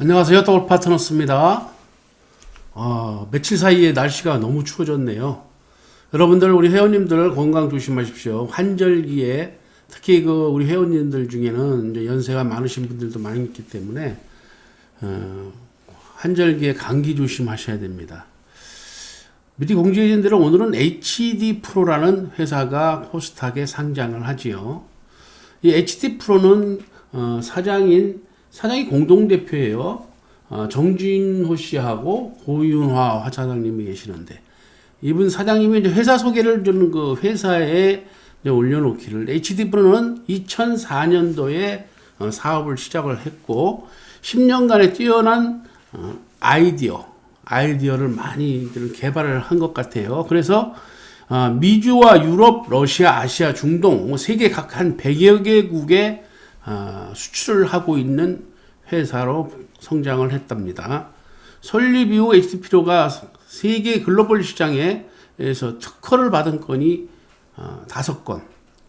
안녕하세요. 더블 파트너스입니다. 아, 며칠 사이에 날씨가 너무 추워졌네요. 여러분들, 우리 회원님들 건강 조심하십시오. 환절기에 특히 그 우리 회원님들 중에는 연세가 많으신 분들도 많이 있기 때문에 어, 환절기에 감기 조심하셔야 됩니다. 미리 공지해진 대로 오늘은 HD 프로라는 회사가 코스닥에 상장을 하지요. 이 HD 프로는 어, 사장인 사장이 공동 대표예요. 어, 정진호 씨하고 고윤화 화차장님이 계시는데 이분 사장님이 이제 회사 소개를 주는 그 회사에 올려놓기를 HD 프로는 2004년도에 어, 사업을 시작을 했고 10년간의 뛰어난 어, 아이디어 아이디어를 많이 개발을 한 것 같아요. 그래서 어, 미주와 유럽, 러시아, 아시아, 중동 뭐 세계 각 한 100여 개국에 어, 수출을 하고 있는 회사로 성장을 했답니다. 설립 이후 HTP로가 세계 글로벌 시장에서 특허를 받은 건이 어, 다섯 건.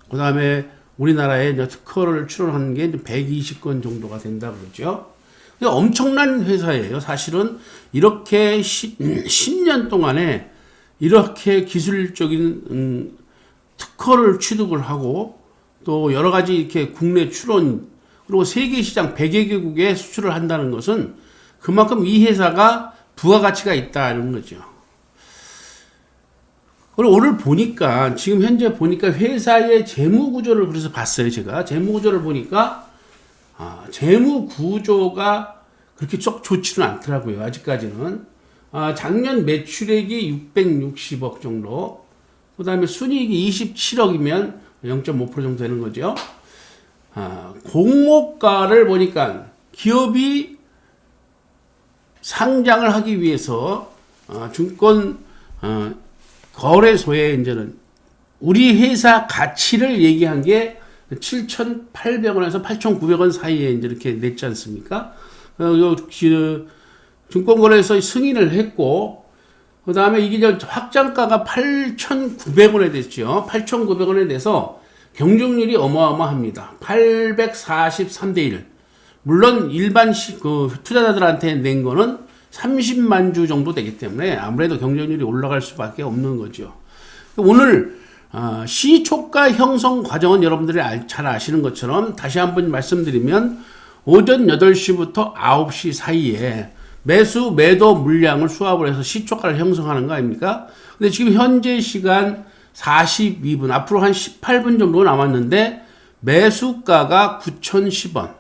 그 다음에 우리나라에 특허를 출원하는 게 120건 정도가 된다 그러죠. 엄청난 회사예요. 사실은 이렇게 10, 년 동안에 이렇게 기술적인 음, 특허를 취득을 하고 또 여러 가지 이렇게 국내 출원 그리고 세계 시장 100여 개국에 수출을 한다는 것은 그만큼 이 회사가 부가가치가 있다는 거죠. 그리고 오늘 보니까 지금 현재 보니까 회사의 재무 구조를 그래서 봤어요 제가. 재무 구조를 보니까 아, 재무 구조가 그렇게 썩 좋지는 않더라고요 아직까지는. 아, 작년 매출액이 660억 정도 그 다음에 순이익이 27억이면 0.5% 정도 되는 거죠. 아, 공모가를 보니까 기업이 상장을 하기 위해서 어, 증권 어, 거래소에 이제는 우리 회사 가치를 얘기한 게 7,800원에서 8,900원 사이에 이제 이렇게 냈지 않습니까? 어, 요, 그, 증권거래소 승인을 했고, 그 다음에 이게 확장가가 8,900원에 됐죠. 8,900원에 돼서 경쟁률이 어마어마합니다. 843대 1. 물론 일반 시, 그 투자자들한테 낸 거는 30만 주 정도 되기 때문에 아무래도 경쟁률이 올라갈 수밖에 없는 거죠. 오늘 어, 시초가 형성 과정은 여러분들이 알, 잘 아시는 것처럼 다시 한번 말씀드리면 오전 8시부터 9시 사이에 매수 매도 물량을 수합을 해서 시초가를 형성하는 거 아닙니까? 근데 지금 현재 시간 42분 앞으로 한 18분 정도 남았는데 매수가가 9,010원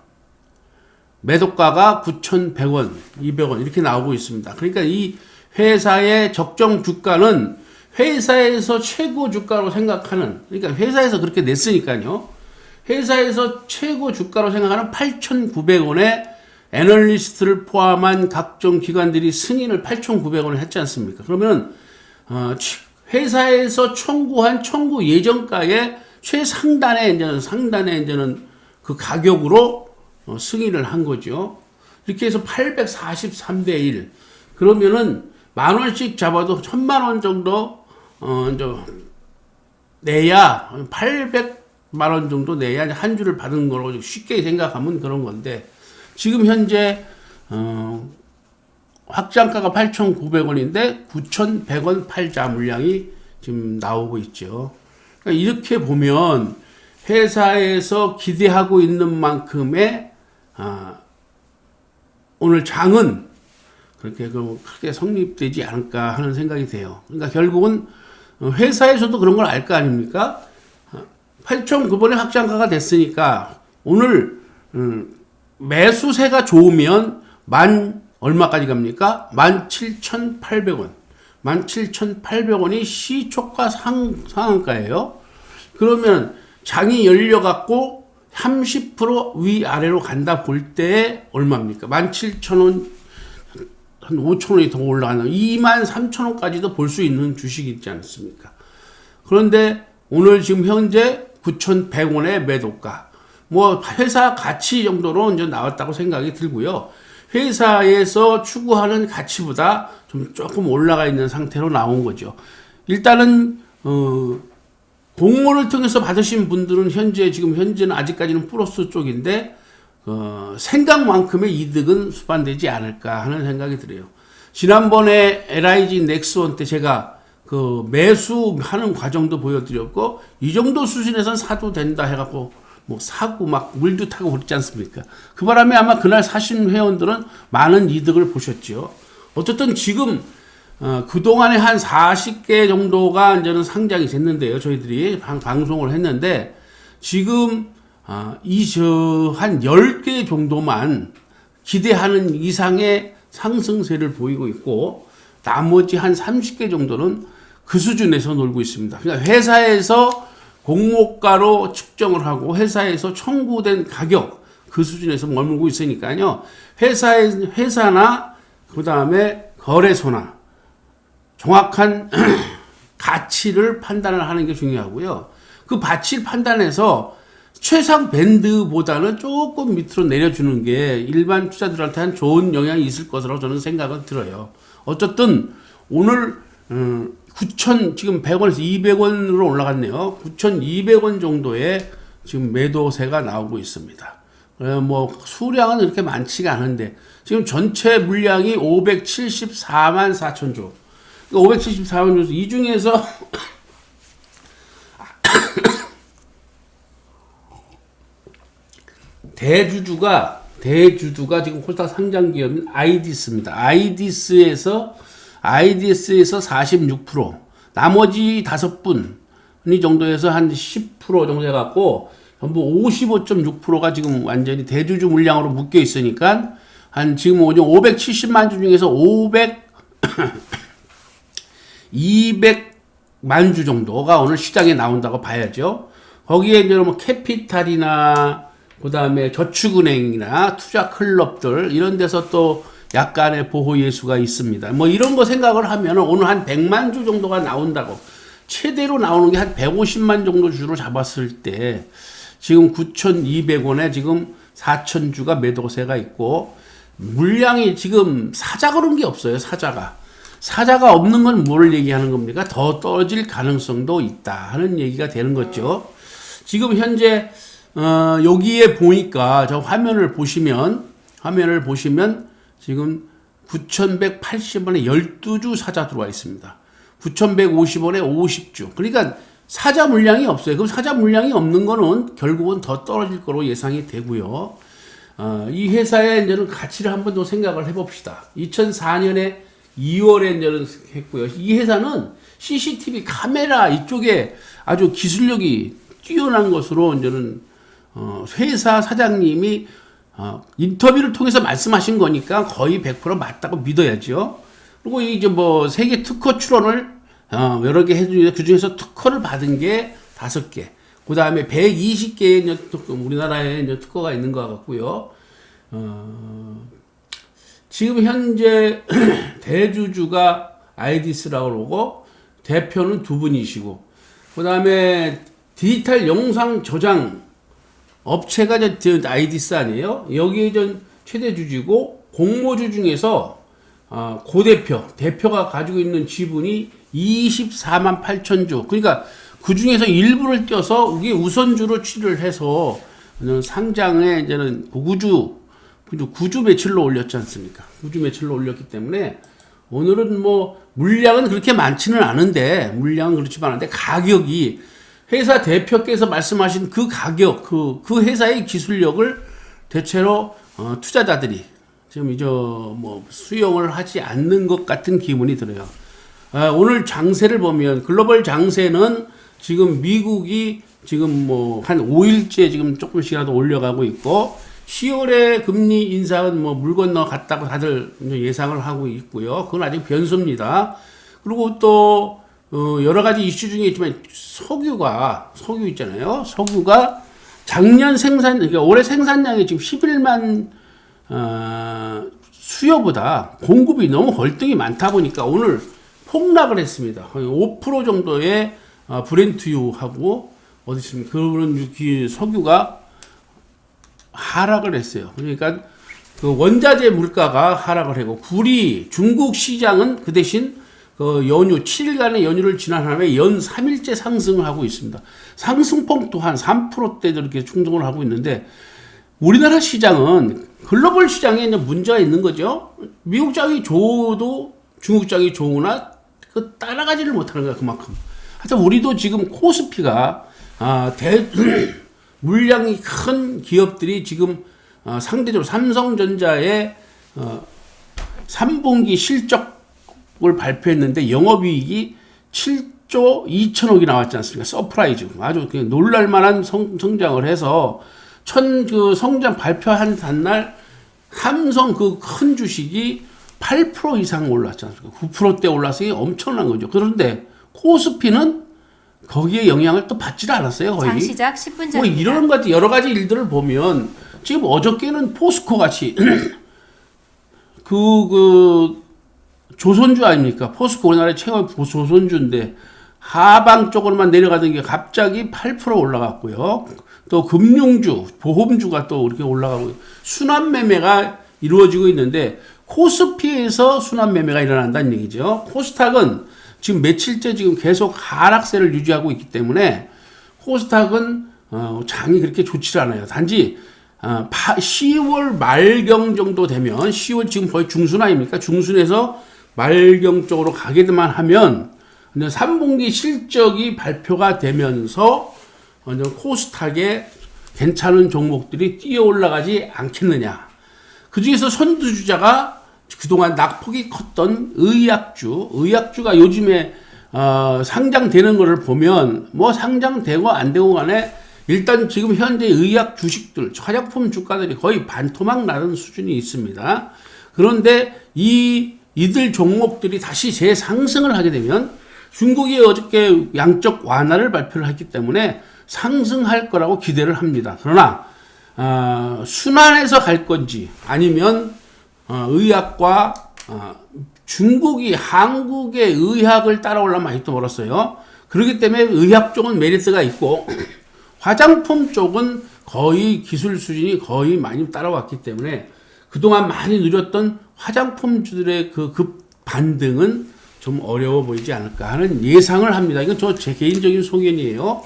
매도가가 9,100원, 200원 이렇게 나오고 있습니다. 그러니까 이 회사의 적정 주가는 회사에서 최고 주가로 생각하는 그러니까 회사에서 그렇게 냈으니까요. 회사에서 최고 주가로 생각하는 8,900원에 애널리스트를 포함한 각종 기관들이 승인을 8,900원을 했지 않습니까? 그러면 어, 회사에서 청구한 청구 예정가의 최상단에 이제는 상단에 이제는 그 가격으로 어, 승인을 한 거죠. 이렇게 해서 843대 1. 그러면은 만 원씩 잡아도 천만 원 정도 어 이제 내야 800만 원 정도 내야 한 주를 받은 거로 쉽게 생각하면 그런 건데 지금 현재 어 확장가가 8,900원인데 9,100원 팔자 물량이 지금 나오고 있죠. 그러니까 이렇게 보면 회사에서 기대하고 있는 만큼의 아, 오늘 장은 그렇게 그 크게 성립되지 않을까 하는 생각이 돼요. 그러니까 결국은 회사에서도 그런 걸 알 거 아닙니까? 8,900원의 확장가가 됐으니까 오늘 음, 매수세가 좋으면 만 얼마까지 갑니까? 17,800원. 17,800원이 시초가 상, 상한가예요. 그러면 장이 열려갖고 30% 위아래로 간다 볼 때 얼마입니까? 17,000원, 한 5,000원이 더 올라가는 23,000원까지도 볼 수 있는 주식이 있지 않습니까? 그런데 오늘 지금 현재 9,100원의 매도가, 뭐 회사 가치 정도로 이제 나왔다고 생각이 들고요. 회사에서 추구하는 가치보다 좀 조금 올라가 있는 상태로 나온 거죠. 일단은 어, 공모를 통해서 받으신 분들은 현재 지금 현재는 아직까지는 플러스 쪽인데 어, 생각만큼의 이득은 수반되지 않을까 하는 생각이 들어요. 지난번에 LIG 넥스원 때 제가 그 매수하는 과정도 보여드렸고 이 정도 수준에선 사도 된다 해갖고 뭐 사고 막 물도 타고 그랬지 않습니까? 그 바람에 아마 그날 사신 회원들은 많은 이득을 보셨죠. 어쨌든 지금 어, 그동안에 한 40개 정도가 이제는 상장이 됐는데요. 저희들이 방, 방송을 했는데 지금 아, 이한 10개 정도만 기대하는 이상의 상승세를 보이고 있고 나머지 한 30개 정도는 그 수준에서 놀고 있습니다. 그러니까 회사에서 공모가로 측정을 하고 회사에서 청구된 가격 그 수준에서 머물고 있으니까요. 회사의 회사나 그 다음에 거래소나 정확한 가치를 판단을 하는 게 중요하고요. 그 가치를 판단해서 최상 밴드보다는 조금 밑으로 내려주는 게 일반 투자들한테 한 좋은 영향이 있을 것으로 저는 생각은 들어요. 어쨌든 오늘 음, 9천 지금 100원에서 200원으로 올라갔네요. 9,200원 정도의 지금 매도세가 나오고 있습니다. 어, 뭐 수량은 그렇게 많지가 않은데 지금 전체 물량이 574만 4천 조. 574만 조. 이 중에서 대주주가 대주주가 지금 홀딱 상장 기업인 아이디스입니다. 아이디스에서 아이디스에서 46% 나머지 다섯 분이 정도에서 한 10% 정도 해갖고 전부 55.6%가 지금 완전히 대주주 물량으로 묶여 있으니까 한 지금 오늘 570만 주 중에서 500 200만 주 정도가 오늘 시장에 나온다고 봐야죠. 거기에 이제 뭐 캐피탈이나 그 다음에 저축은행이나 투자 클럽들 이런 데서 또 약간의 보호 예수가 있습니다. 뭐 이런 거 생각을 하면 오늘 한 100만 주 정도가 나온다고 최대로 나오는 게 한 150만 정도 주로 잡았을 때 지금 9,200원에 지금 4,000주가 매도세가 있고 물량이 지금 사자 그런 게 없어요. 사자가. 사자가 없는 건 뭘 얘기하는 겁니까? 더 떨어질 가능성도 있다 하는 얘기가 되는 거죠. 지금 현재 어, 여기에 보니까 저 화면을 보시면 화면을 보시면 지금 9,180원에 12주 사자 들어와 있습니다. 9,150원에 50주. 그러니까 사자 물량이 없어요. 그럼 사자 물량이 없는 거는 결국은 더 떨어질 거로 예상이 되고요. 어, 이 회사의 이제는 가치를 한번 더 생각을 해봅시다. 2004년에 2월에 이제는 했고요. 이 회사는 CCTV 카메라 이쪽에 아주 기술력이 뛰어난 것으로 이제는 어, 회사 사장님이 어, 인터뷰를 통해서 말씀하신 거니까 거의 100% 맞다고 믿어야죠. 그리고 이제 뭐 세계 특허 출원을 어, 여러 개 해주는데 그 중에서 특허를 받은 게 다섯 개. 그 다음에 120개의 우리나라에 이제 특허가 있는 것 같고요. 어, 지금 현재 대주주가 아이디스라고 그러고 대표는 두 분이시고 그 다음에 디지털 영상 저장 업체가 저 아이디스 아니에요? 여기에 전 최대 주주고 공모주 중에서 어, 고 대표 대표가 가지고 있는 지분이 24만 8천 주. 그러니까 그 중에서 일부를 떼서 이게 우선주로 취를 해서 상장에 이제는 구주 구주 매출로 올렸지 않습니까? 구주 매출로 올렸기 때문에 오늘은 뭐 물량은 그렇게 많지는 않은데 물량은 그렇지만 않은데 가격이 회사 대표께서 말씀하신 그 가격, 그, 그 회사의 기술력을 대체로 어, 투자자들이 지금 이제 뭐 수용을 하지 않는 것 같은 기분이 들어요. 아, 오늘 장세를 보면 글로벌 장세는 지금 미국이 지금 뭐 한 5일째 지금 조금씩이라도 올려가고 있고 10월에 금리 인상은 뭐 물 건너 갔다고 다들 예상을 하고 있고요. 그건 아직 변수입니다. 그리고 또 어, 여러 가지 이슈 중에 있지만 석유가 석유 있잖아요. 석유가 작년 생산 그러니까 올해 생산량이 지금 11만 어, 수요보다 공급이 너무 월등히 많다 보니까 오늘 폭락을 했습니다. 5% 정도의 어, 브렌트유하고 어디 있습니까? 그런 석유가 하락을 했어요. 그러니까 그 원자재 물가가 하락을 하고 굴이 중국 시장은 그 대신 그 연휴 7일간의 연휴를 지난 후에 연 3일째 상승을 하고 있습니다. 상승폭 또한 3%대 이렇게 충족을 하고 있는데 우리나라 시장은 글로벌 시장에 이제 문제가 있는 거죠. 미국 장이 좋아도 중국 장이 좋으나 그 따라가지를 못하는 거야 그만큼. 하여튼 우리도 지금 코스피가 아, 대 물량이 큰 기업들이 지금 어, 상대적으로 삼성전자의 어, 3분기 실적 을 발표했는데 영업이익이 7조 2천억이 나왔지 않습니까? 서프라이즈. 아주 그냥 놀랄만한 성, 성장을 해서 천 그 성장 발표한 단날 삼성 그 큰 주식이 8% 이상 올랐지 않습니까? 9%대 올랐으니 엄청난 거죠. 그런데 코스피는 거기에 영향을 또 받지를 않았어요. 거의. 장 시작 10분 뭐 전입니다. 이런 가지 여러 가지 일들을 보면 지금 어저께는 포스코 같이 그, 그, 조선주 아닙니까? 포스코 우리나라의 최고의 보- 조선주인데 하방 쪽으로만 내려가던 게 갑자기 8% 올라갔고요. 또 금융주, 보험주가 또 이렇게 올라가고 순환 매매가 이루어지고 있는데 코스피에서 순환 매매가 일어난다는 얘기죠. 코스닥은 지금 며칠째 지금 계속 하락세를 유지하고 있기 때문에 코스닥은 어, 장이 그렇게 좋지 않아요. 단지 어, 파, 10월 말경 정도 되면 10월 지금 거의 중순 아닙니까? 중순에서 말경 쪽으로 가게만 하면 이제 3분기 실적이 발표가 되면서 코스닥에 괜찮은 종목들이 뛰어 올라가지 않겠느냐. 그 중에서 선두주자가 그동안 낙폭이 컸던 의약주, 의약주가 요즘에 어, 상장되는 것을 보면 뭐 상장되고 안 되고 간에 일단 지금 현재 의약 주식들, 화장품 주가들이 거의 반토막 나는 수준이 있습니다. 그런데 이 이들 종목들이 다시 재상승을 하게 되면 중국이 어저께 양적 완화를 발표를 했기 때문에 상승할 거라고 기대를 합니다. 그러나 어, 순환해서 갈 건지 아니면 어, 의학과 어, 중국이 한국의 의학을 따라오려면 아직도 멀었어요. 그렇기 때문에 의학 쪽은 메리트가 있고 화장품 쪽은 거의 기술 수준이 거의 많이 따라왔기 때문에 그동안 많이 누렸던 화장품주들의 그 급 반등은 좀 어려워 보이지 않을까 하는 예상을 합니다. 이건 저 제 개인적인 소견이에요.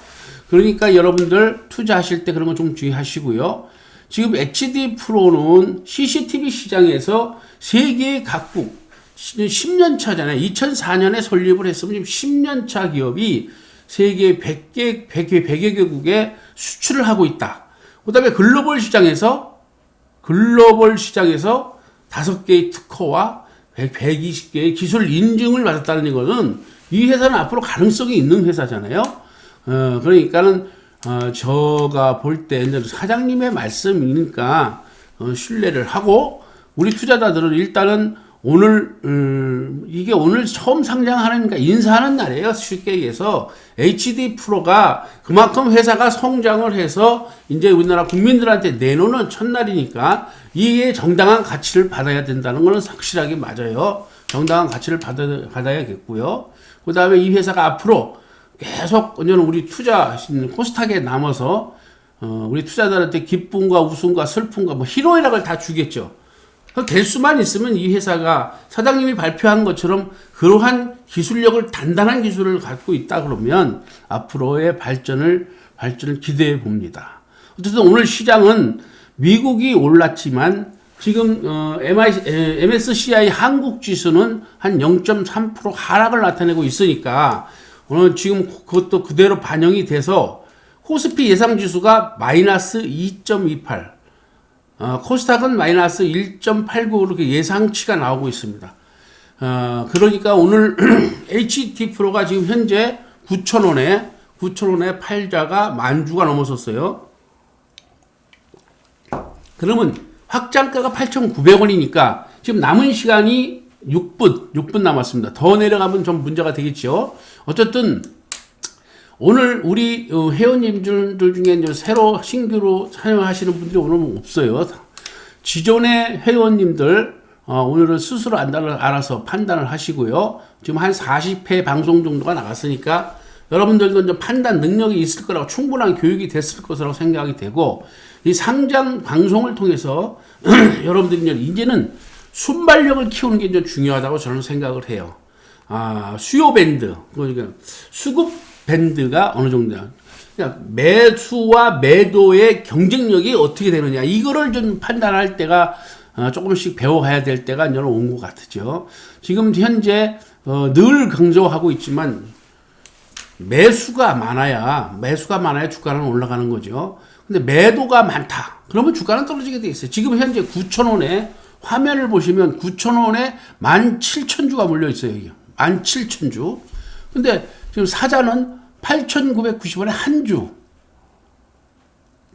그러니까 여러분들 투자하실 때 그런 거좀 주의하시고요. 지금 HD 프로는 CCTV 시장에서 세계 각국 10년 차잖아요. 2004년에 설립을 했으면 지금 10년 차 기업이 세계 100개, 100개, 100여 개국에 수출을 하고 있다. 그 다음에 글로벌 시장에서, 글로벌 시장에서 5개의 특허와 100, 120개의 기술 인증을 받았다는 것은 이 회사는 앞으로 가능성이 있는 회사잖아요. 어, 그러니까는, 어, 저가 볼 때, 사장님의 말씀이니까, 어, 신뢰를 하고, 우리 투자자들은 일단은 오늘 음, 이게 오늘 처음 상장하니까 인사하는 날이에요. 쉽게 얘기해서 HD 프로가 그만큼 회사가 성장을 해서 이제 우리나라 국민들한테 내놓는 첫날이니까 이게 정당한 가치를 받아야 된다는 것은 확실하게 맞아요. 정당한 가치를 받아, 받아야겠고요. 그 다음에 이 회사가 앞으로 계속 언제는 우리 투자 코스닥에 남아서 어, 우리 투자자들한테 기쁨과 웃음과 슬픔과 뭐 희로애락을 다 주겠죠. 그 개수만 있으면 이 회사가 사장님이 발표한 것처럼 그러한 기술력을 단단한 기술을 갖고 있다 그러면 앞으로의 발전을 발전을 기대해 봅니다. 어쨌든 오늘 시장은 미국이 올랐지만 지금 어, MSCI 한국 지수는 한 0.3% 하락을 나타내고 있으니까 오늘 지금 그것도 그대로 반영이 돼서 코스피 예상 지수가 마이너스 2.28 어, 코스닥은 마이너스 1.89 이렇게 예상치가 나오고 있습니다. 어, 그러니까 오늘 HT 프로가 지금 현재 9,000원에 9,000원에 팔자가 만 주가 넘어섰어요. 그러면 확장가가 8,900원이니까 지금 남은 시간이 6분, 6분 남았습니다. 더 내려가면 좀 문제가 되겠죠. 어쨌든 오늘 우리 어, 회원님들 중에 이제 새로 신규로 사용하시는 분들이 오늘은 없어요. 기존의 회원님들 어, 오늘은 스스로 알아서 판단을 하시고요. 지금 한 40회 방송 정도가 나갔으니까 여러분들도 이제 판단 능력이 있을 거라고 충분한 교육이 됐을 것이라고 생각이 되고 이 상장 방송을 통해서 여러분들이 이제 이제는 순발력을 키우는 게 이제 중요하다고 저는 생각을 해요. 아, 수요 밴드, 그러니까 수급 밴드가 어느 정도냐. 그러니까 매수와 매도의 경쟁력이 어떻게 되느냐 이거를 좀 판단할 때가 어, 조금씩 배워가야 될 때가 이제 온것 같죠. 지금 현재 어, 늘 강조하고 있지만 매수가 많아야 매수가 많아야 주가는 올라가는 거죠. 근데 매도가 많다. 그러면 주가는 떨어지게 돼 있어요. 지금 현재 9,000원에 화면을 보시면 9,000원에 17,000주가 몰려 있어요. 17,000주. 근데 지금 사자는 8,990원에 한 주.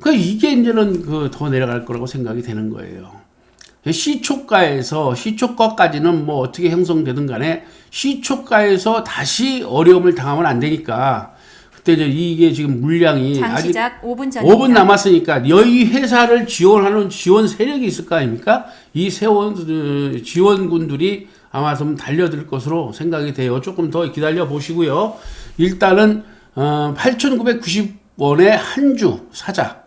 그 이게 이제는 그 더 내려갈 거라고 생각이 되는 거예요. 시초가에서 시초가까지는 뭐 어떻게 형성되든 간에 시초가에서 다시 어려움을 당하면 안 되니까 그때 이제 이게 지금 물량이 아직 장시작 5분 전입니다. 5분 남았으니까 이 회사를 지원하는 지원 세력이 있을 거 아닙니까? 이 세원 어, 지원군들이 아마 좀 달려들 것으로 생각이 돼요. 조금 더 기다려 보시고요. 일단은 어, 8,990원에 한 주 사자.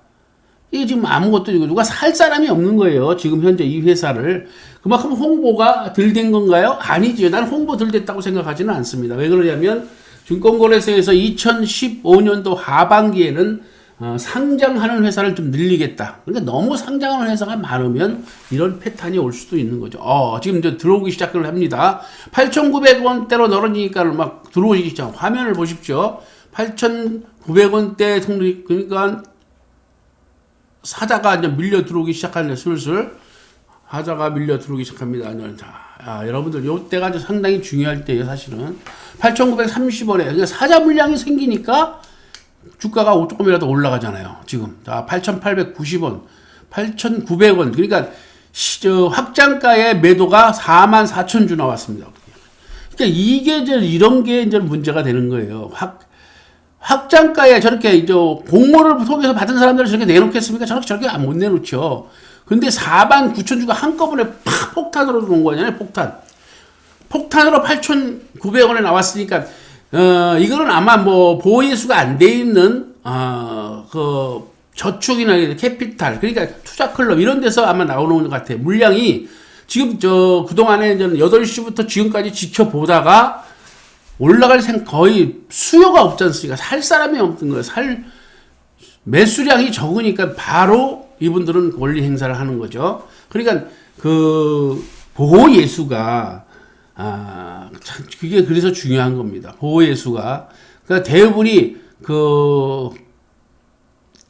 이게 지금 아무것도 이거 누가 살 사람이 없는 거예요. 지금 현재 이 회사를 그만큼 홍보가 덜 된 건가요? 아니지요. 난 홍보 덜 됐다고 생각하지는 않습니다. 왜 그러냐면 증권거래소에서 2015년도 하반기에는 어, 상장하는 회사를 좀 늘리겠다. 그러니까 너무 상장하는 회사가 많으면 이런 패턴이 올 수도 있는 거죠. 어, 지금 이제 들어오기 시작을 합니다. 8,900원대로 늘어지니까 막 들어오기 시작. 화면을 보십시오. 8,900원대 통리, 그러니까 사자가 이제 밀려 들어오기 시작하네, 슬슬. 하자가 밀려 들어오기 시작합니다. 자, 아, 여러분들, 요 때가 이제 상당히 중요할 때예요, 사실은. 8,930원에, 그러니까 사자 물량이 생기니까 주가가 조금이라도 올라가잖아요. 지금. 자, 8,890원, 8,900원. 그러니까 시, 저, 확장가의 매도가 4만 4천 주 나왔습니다. 그러니까 이게 이제 이런 게 이제 문제가 되는 거예요. 확, 확장가에 저렇게 이제 공모를 통해서 받은 사람들을 저렇게 내놓겠습니까? 저렇게 저렇게 안못 내놓죠. 근데 4만 9천 주가 한꺼번에 팍 폭탄으로 들어온 거잖아요. 폭탄. 폭탄으로 8,900원에 나왔으니까 어 이거는 아마 뭐 보호예수가 안 돼 있는 어 그 저축이나 캐피탈 그러니까 투자 클럽 이런 데서 아마 나오는 것 같아요. 물량이 지금 저 그동안에 이제 8시부터 지금까지 지켜보다가 올라갈 생 거의 수요가 없지 않습니까? 살 사람이 없는 거예요. 살 매수량이 적으니까 바로 이분들은 권리 행사를 하는 거죠. 그러니까 그 보호 예수가 아, 참 그게 그래서 중요한 겁니다. 보호 예수가 그러니까 대부분이 그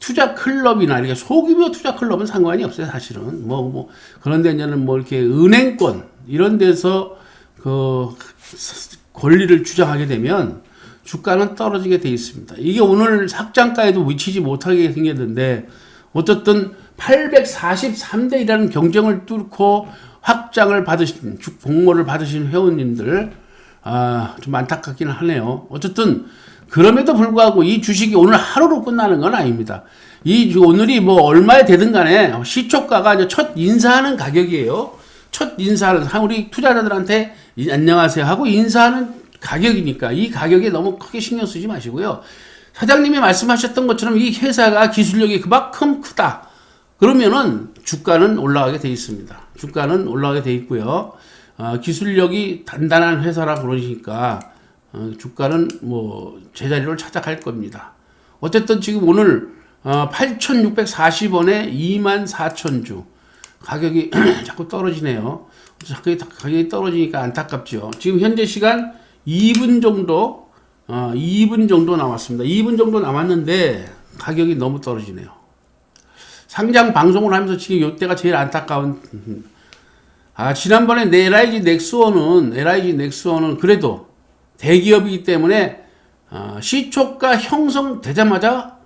투자 클럽이나 이렇게 소규모 투자 클럽은 상관이 없어요, 사실은. 뭐, 뭐, 그런데 이제는 뭐 이렇게 은행권, 이런 데서 그 권리를 주장하게 되면 주가는 떨어지게 돼 있습니다. 이게 오늘 삭장가에도 미치지 못하게 생겼는데, 어쨌든 843대 1라는 경쟁을 뚫고 확장을 받으신, 공모를 받으신 회원님들, 아, 좀 안타깝기는 하네요. 어쨌든, 그럼에도 불구하고 이 주식이 오늘 하루로 끝나는 건 아닙니다. 이 오늘이 뭐 얼마에 되든 간에 시초가가 이제 첫 인사하는 가격이에요. 첫 인사하는 우리 투자자들한테 이- 안녕하세요 하고 인사하는 가격이니까 이 가격에 너무 크게 신경 쓰지 마시고요. 사장님이 말씀하셨던 것처럼 이 회사가 기술력이 그만큼 크다. 그러면은 주가는 올라가게 돼 있습니다. 주가는 올라가게 돼 있고요. 어, 기술력이 단단한 회사라 그러니까 어, 주가는 뭐 제자리를 찾아갈 겁니다. 어쨌든 지금 오늘 어, 8,640원에 24,000주 가격이 자꾸 떨어지네요. 자꾸 가격이 떨어지니까 안타깝죠. 지금 현재 시간 2분 정도 어, 2분 정도 남았습니다. 2분 정도 남았는데 가격이 너무 떨어지네요. 상장 방송을 하면서 지금 이때가 제일 안타까운 아 지난번에 LIG 넥스원은 LIG 넥스원은 그래도 대기업이기 때문에 어, 시초가 형성되자마자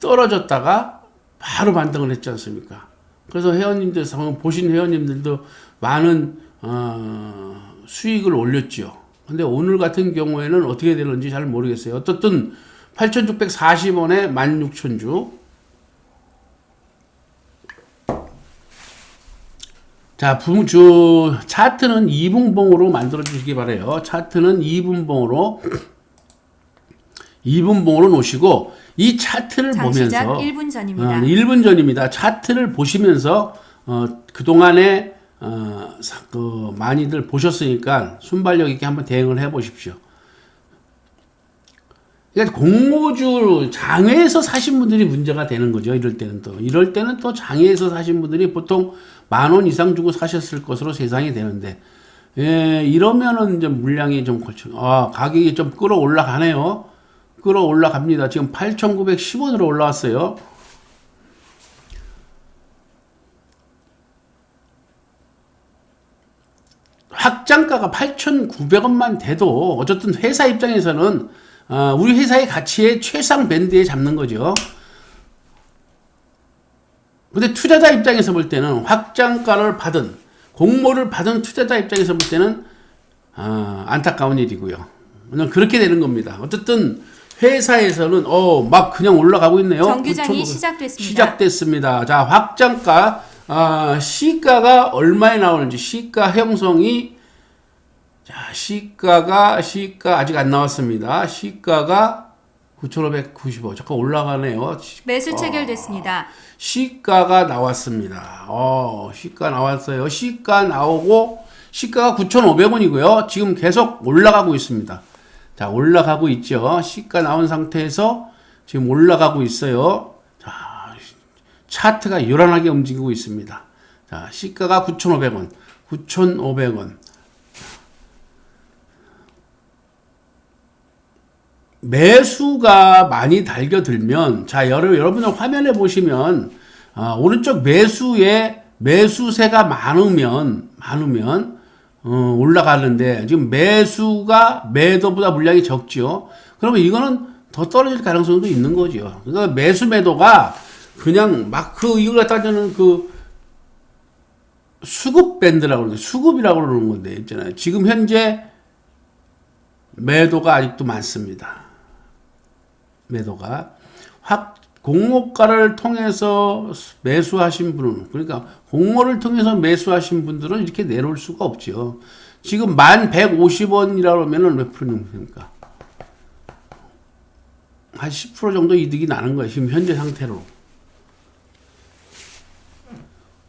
떨어졌다가 바로 반등을 했지 않습니까? 그래서 회원님들 보신 회원님들도 많은 어, 수익을 올렸죠. 근데 오늘 같은 경우에는 어떻게 되는지 잘 모르겠어요. 어떻든 8,640원에 16,000주. 자, 부, 주, 차트는 2분봉으로 만들어 주시기 바래요. 차트는 2분봉으로, 2분봉으로 놓으시고, 이 차트를 보면서, 1분 전입니다. 어, 1분 전입니다. 차트를 보시면서, 어, 그동안에, 어, 사- 그, 많이들 보셨으니까, 순발력 있게 한번 대응을 해 보십시오. 그러니까 공모주 장외에서 사신 분들이 문제가 되는 거죠. 이럴 때는 또 이럴 때는 또 장외에서 사신 분들이 보통 만 원 이상 주고 사셨을 것으로 세상이 되는데 예, 이러면은 이제 물량이 좀 걸쳐. 아, 가격이 좀 끌어 올라가네요. 끌어 올라갑니다. 지금 8,910원으로 올라왔어요. 확장가가 8,900원만 돼도 어쨌든 회사 입장에서는 어, 우리 회사의 가치의 최상 밴드에 잡는 거죠. 근데 투자자 입장에서 볼 때는 확장가를 받은 공모를 받은 투자자 입장에서 볼 때는 아, 안타까운 일이고요. 그냥 그렇게 되는 겁니다. 어쨌든 회사에서는 어 막 그냥 올라가고 있네요. 정규장이 9,500. 시작됐습니다. 시작됐습니다. 자 확장가 아, 시가가 얼마에 나오는지 시가 형성이 자 시가가 시가 아직 안 나왔습니다. 시가가 9,595 잠깐 올라가네요. 시- 매수 체결됐습니다. 시가가 나왔습니다. 어, 시가 나왔어요. 시가 나오고 시가가 9,500원이고요. 지금 계속 올라가고 있습니다. 자, 올라가고 있죠. 시가 나온 상태에서 지금 올라가고 있어요. 자, 차트가 요란하게 움직이고 있습니다. 자, 시가가 9,500원. 9,500원. 매수가 많이 달겨들면 자 여러 여러분들 화면에 보시면 아, 오른쪽 매수에 매수세가 많으면 많으면 어, 올라가는데 지금 매수가 매도보다 물량이 적죠. 그러면 이거는 더 떨어질 가능성도 있는 거죠. 그러니까 매수 매도가 그냥 막그 이걸 갖다는 그 수급 밴드라고 그러는데 수급이라고 그러는 건데 있잖아요. 지금 현재 매도가 아직도 많습니다. 매도가 확 공모가를 통해서 매수하신 분은 그러니까 공모를 통해서 매수하신 분들은 이렇게 내놓을 수가 없죠. 지금 만 150원이라고 하면은 몇 프로 정도입니까? 한 10% 정도 이득이 나는 거예요. 지금 현재 상태로.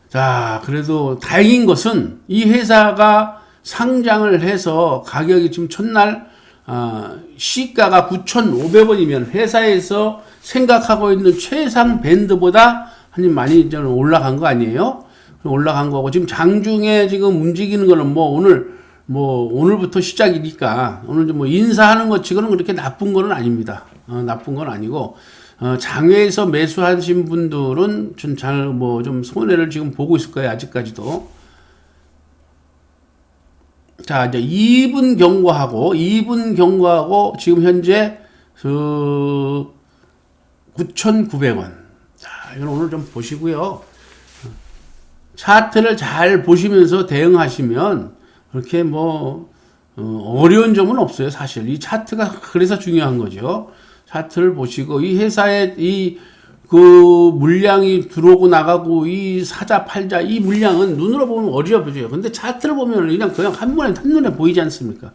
자, 그래도 다행인 것은 이 회사가 상장을 해서 가격이 지금 첫날 아, 시가가 9,500원이면 회사에서 생각하고 있는 최상 밴드보다 한 많이 이제 올라간 거 아니에요? 올라간 거고 지금 장중에 지금 움직이는 거는 뭐 오늘 뭐 오늘부터 시작이니까 오늘 좀뭐 인사하는 것 치고는 그렇게 나쁜 거는 아닙니다. 어, 나쁜 건 아니고 어, 장외에서 매수하신 분들은 좀 잘 뭐 좀 손해를 지금 보고 있을 거예요 아직까지도. 자, 이제 2분 경과하고 2분 경과하고 지금 현재 그 9,900원. 자, 이건 오늘 좀 보시고요. 차트를 잘 보시면서 대응하시면 그렇게 뭐 어, 어려운 점은 없어요, 사실. 이 차트가 그래서 중요한 거죠. 차트를 보시고 이 회사의 이 그 물량이 들어오고 나가고 이 사자 팔자 이 물량은 눈으로 보면 보여요. 근데 차트를 보면 그냥 그냥 한눈에 한눈에 보이지 않습니까?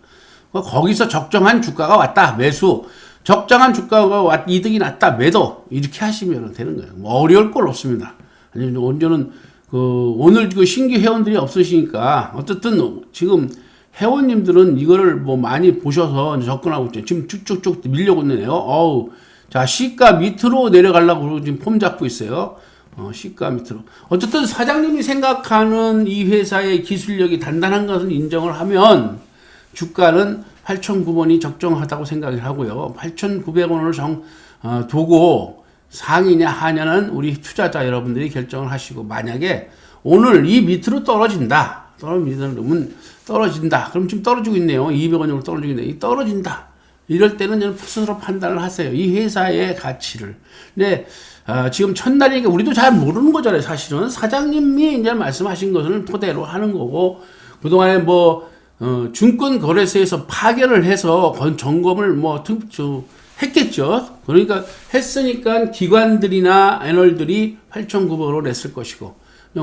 거기서 적정한 주가가 왔다 매수 적정한 주가가 왔 이득이 났다 매도 이렇게 하시면 되는 거예요. 뭐 어려울 건 없습니다. 아니 언제는 그 오늘 그 신규 회원들이 없으시니까 어쨌든 지금 회원님들은 이거를 뭐 많이 보셔서 접근하고 있죠. 지금 쭉쭉쭉 밀려고 있네요. 어우. 자, 시가 밑으로 내려가려고 지금 폼 잡고 있어요. 어, 시가 밑으로. 어쨌든 사장님이 생각하는 이 회사의 기술력이 단단한 것은 인정을 하면 주가는 8,900원이 적정하다고 생각을 하고요. 8,900원을 정, 어, 두고 상이냐 하냐는 우리 투자자 여러분들이 결정을 하시고 만약에 오늘 이 밑으로 떨어진다. 떨어지면 떨어진다. 그럼 지금 떨어지고 있네요. 200원 정도 떨어지고 있네요. 이 떨어진다. 이럴 때는 저는 스스로 판단을 하세요. 이 회사의 가치를. 근데 어, 지금 첫날이니까 우리도 잘 모르는 거잖아요. 사실은 사장님이 이제 말씀하신 것을 토대로 하는 거고 그동안에 뭐 어, 증권 거래소에서 파견을 해서 건 점검을 뭐 등, 저, 했겠죠. 그러니까 했으니까 기관들이나 애널들이 8,900원을 냈을 것이고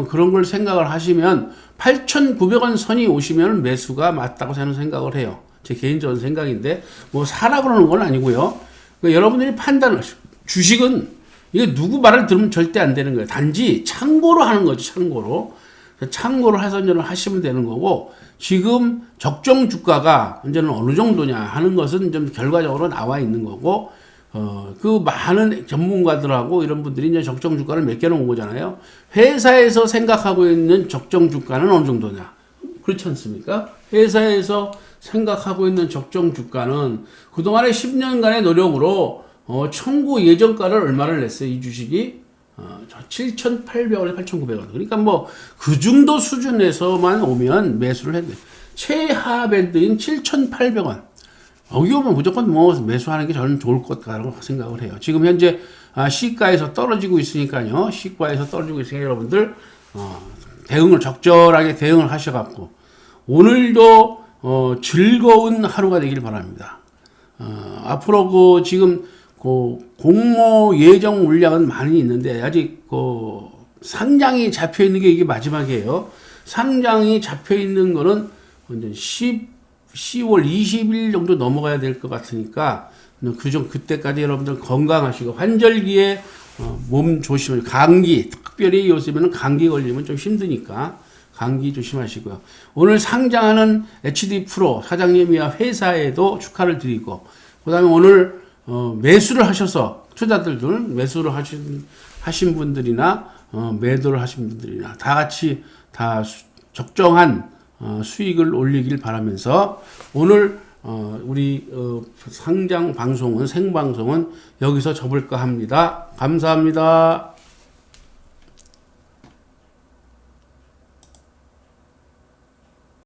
그런 걸 생각을 하시면 8,900원 선이 오시면 매수가 맞다고 저는 생각을 해요. 제 개인적인 생각인데 뭐 사라 그러는 건 아니고요. 그러니까 여러분들이 판단을 주식은 이게 누구 말을 들으면 절대 안 되는 거예요. 단지 참고로 하는 거죠. 참고로. 해서 이제는 하시면 되는 거고 지금 적정 주가가 이제는 어느 정도냐 하는 것은 좀 결과적으로 나와 있는 거고 어, 그 많은 전문가들하고 이런 분들이 이제 적정 주가를 몇 개는 온 거잖아요. 회사에서 생각하고 있는 적정 주가는 어느 정도냐? 그렇지 않습니까? 회사에서 생각하고 있는 적정 주가는 그동안의 10년간의 노력으로 어, 청구 예정가를 얼마를 냈어요? 이 주식이 어, 7,800원에 8,900원. 그러니까 뭐 그 정도 수준에서만 오면 매수를 했네. 최하 밴드인 7,800원. 여기 오면 무조건 뭐 매수하는 게 저는 좋을 것 같다고 생각을 해요. 지금 현재 아, 시가에서 떨어지고 있으니까요. 시가에서 떨어지고 있으니까 여러분들 어, 대응을 적절하게 대응을 하셔갖고 오늘도 어, 즐거운 하루가 되길 바랍니다. 어, 앞으로 그 지금 그 공모 예정 물량은 많이 있는데 아직 그 상장이 잡혀 있는 게 이게 마지막이에요. 상장이 잡혀 있는 거는 이제 10 10월 20일 정도 넘어가야 될 것 같으니까 그정 그때까지 여러분들 건강하시고 환절기에 어, 몸 조심을 감기 특별히 요즘에는 감기 걸리면 좀 힘드니까 감기 조심하시고요. 오늘 상장하는 HD 프로 사장님이와 회사에도 축하를 드리고 그 다음에 오늘 어, 매수를 하셔서 투자들들 매수를 하신 하신 분들이나 어, 매도를 하신 분들이나 다 같이 다 수- 적정한 어, 수익을 올리길 바라면서 오늘 어, 우리 어, 상장 방송은 생방송은 여기서 접을까 합니다. 감사합니다.